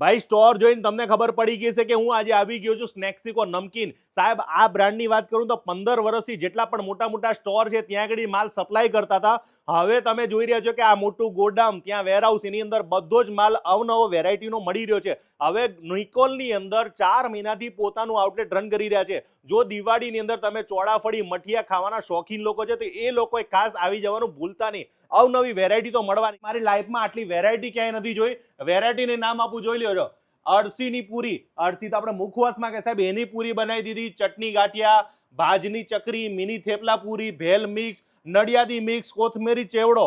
ભાઈ સ્ટોર જોઈને તમને ખબર પડી ગઈ છે કે હું આજે આવી ગયો છું સ્નેક્સિકો નમકીન સાહેબ, આ બ્રાન્ડની વાત કરું તો પંદર વર્ષથી જેટલા પણ મોટા મોટા સ્ટોર છે, ત્યાં આગળ માલ સપ્લાય કરતા હતા. હવે તમે જોઈ રહ્યા છો કે આ મોટું ગોડામ ત્યાં વેરહાઉસ એની અંદર બધો જ માલ અવનવો વેરાયટીનો મળી રહ્યો છે. હવે નિકોલની અંદર ચાર મહિનાથી પોતાનું આઉટલેટ રન કરી રહ્યા છે. જો દિવાળીની અંદર તમે ચોળાફળી, મઠિયા ખાવાના શોખીન લોકો છે, તો એ લોકોએ ખાસ આવી જવાનું ભૂલતા નહીં. અવનવી વેરાયટી તો મળવાની. મારી લાઈફમાં આટલી વેરાયટી ક્યાંય નથી જોઈ. વેરાયટીને નામ આપું જોઈ લ્યો છો અળસીની પૂરી. અળસી તો આપણે મુખવાસમાં કે સાહેબ, એની પૂરી બનાવી દીધી. ચટણી ગાંઠિયા, ભાજની chakri, mini thepla puri, bhel mix નડિયાદી mix કોથમેરી ચેવડો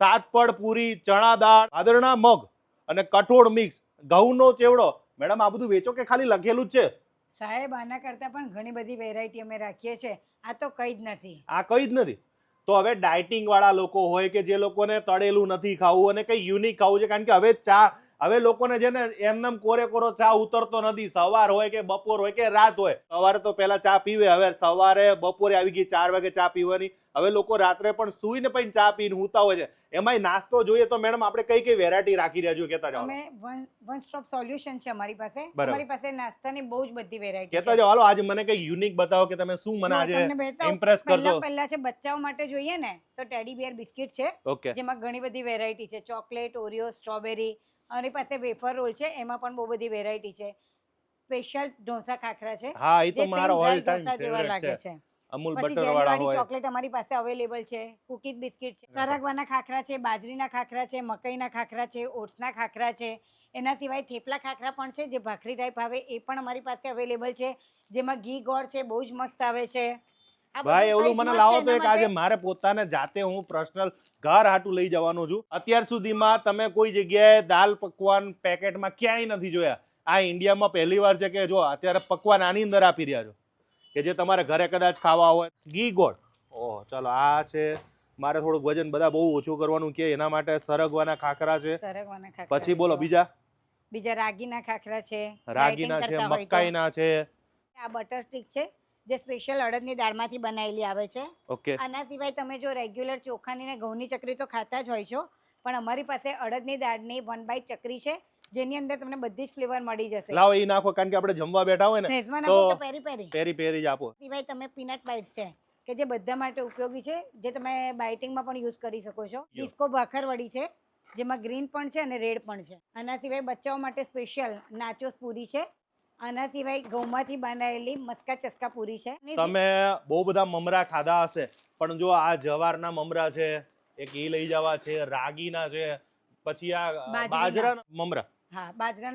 સાતપડ પૂરી ચણા દાળ આદરણા મગ અને કઠોળ મિક્સ ઘઉંનો ચેવડો. મેડમ આ બધું વેચો કે ખાલી લખેલું જ છે? સાહેબ આના કરતાં પણ ઘણી બધી વેરાયટી અમે રાખીએ છીએ. આ તો કંઈ જ નથી. આ કંઈ જ નથી. તો હવે ડાયટિંગ વાળા લોકો હોય કે જે લોકોને તળેલું નથી ખાવું અને કંઈ યુનિક ખાવું છે કારણ કે હવે ચા હવે લોકોને છે ને એમનેમ કોરે કોરો ચા ઉતરતો નથી. સવાર હોય કે બપોર હોય કે રાત હોય. સવારે તો પહેલા ચા પીવે. હવે સવારે બપોરે આવી ગઈ ચાર વાગે ચા પીવાની. હવે લોકો રાત્રે પણ સૂઈને પછી ચા પીને હુતા હોય છે. એમાંય નાસ્તો જોઈએ તો મેડમ આપણે કઈ કઈ વેરાયટી રાખી રહ્યા છો કેતા જાઓ. અમે વન સ્ટોપ સોલ્યુશન છે અમારી પાસે. અમારી પાસે નાસ્તાની બહુ જ બધી વેરાયટી કેતા જાઓ. હાલો આજે મને કઈ યુનિક બતાવો કે તમે શું મને આજે ઇમ્પ્રેસ કરશો. પહેલા છે બચ્ચાઓ માટે જોઈએ ને તો ટેડી બિયર બિસ્કિટ છે જેમાં ઘણી બધી વેરાયટી છે. ચોકલેટ ઓરિયો સ્ટ્રોબેરી અમારી પાસે વેફર રોલ છે એમાં પણ બહુ બધી વેરાયટી છે. સ્પેશિયલ ઢોસા ખાખરા છે હા એ તો મારો ઓલ ટાઈમ ફેવરેટ છે. અમૂલ બટર વાળા હોય. ચોકલેટ અમારી પાસે અવેલેબલ છે કુકીઝ બિસ્કિટ છે સરગવાના ખાખરા છે બાજરીના ખાખરા છે મકઈના ખાખરા છે ઓટ્સના ખાખરા છે. એના સિવાય થેપલા ખાખરા પણ છે જે ભાખરી ટાઈપ આવે એ પણ અમારી પાસે અવેલેબલ છે. જેમાં ઘી ગોળ છે બહુ જ મસ્ત આવે છે. ભાઈ એવું મને લાવો તો એક આજે મારે પોતાને જાતે હું પર્સનલ ઘર હાટું લઈ જવાનો છું. અત્યાર સુધીમાં તમે કોઈ જગ્યાએ દાલ પકવાન પેકેટમાં ક્યાંય નથી જોયા. આ ઇન્ડિયામાં પહેલી વાર છે કે જો અત્યારે પકવાન આની અંદર આપી રહ્યા છો. કે જે તમારે ઘરે કદાચ ખાવા હોય. ઘી ગોળ. ઓહ ચલો આ છે. મારે થોડુંક વજન બધા બહુ ઓછું કરવાનું કે એના માટે સરગવાના ખાખરા છે. પછી બોલો બીજા? બીજા રાગીના ખાખરા છે. રાગીના છે. મકાઈના છે. આ બટર સ્ટીક છે. જે સ્પેશિયલ અડદની દાળમાંથી બનાવેલી આવે છે. ઓકે. આના સિવાય તમે જો રેગ્યુલર ચોખાની ને ઘઉંની ચકરી તો ખાતા જ હોય છો પણ અમારી પાસે અડદની દાળની વન બાઈટ ચકરી છે જેની અંદર તમને બધી જ ફ્લેવર મળી જશે. લાવો એ નાખો કારણ કે આપણે જમવા બેઠા હોય ને તો- પેરી પેરી. પેરી પેરી જ આપો. સિવાય તમે પીનટ બાઇટ્સ છે કે જે બધા માટે ઉપયોગી છે જે તમે બાઇટિંગમાં પણ યુઝ કરી શકો છો. ડિસ્કો ભાખરવડી છે જેમાં ગ્રીન પણ છે અને રેડ પણ છે. આના સિવાય બચ્ચાઓ માટે સ્પેશિયલ નાચોસ પૂરી છે આના સિવાય ઘઉંમાંથી બનાવેલી મસ્કા ચસ્કા પૂરી છે તમે બહુ બધા મમરા ખાધા હશે પણ જો આ જવારના મમરા છે એક એ લઈ જવા છે રાગીના છે પછી આ બાજરીના. બાજરાના મમરા હા બાજરાના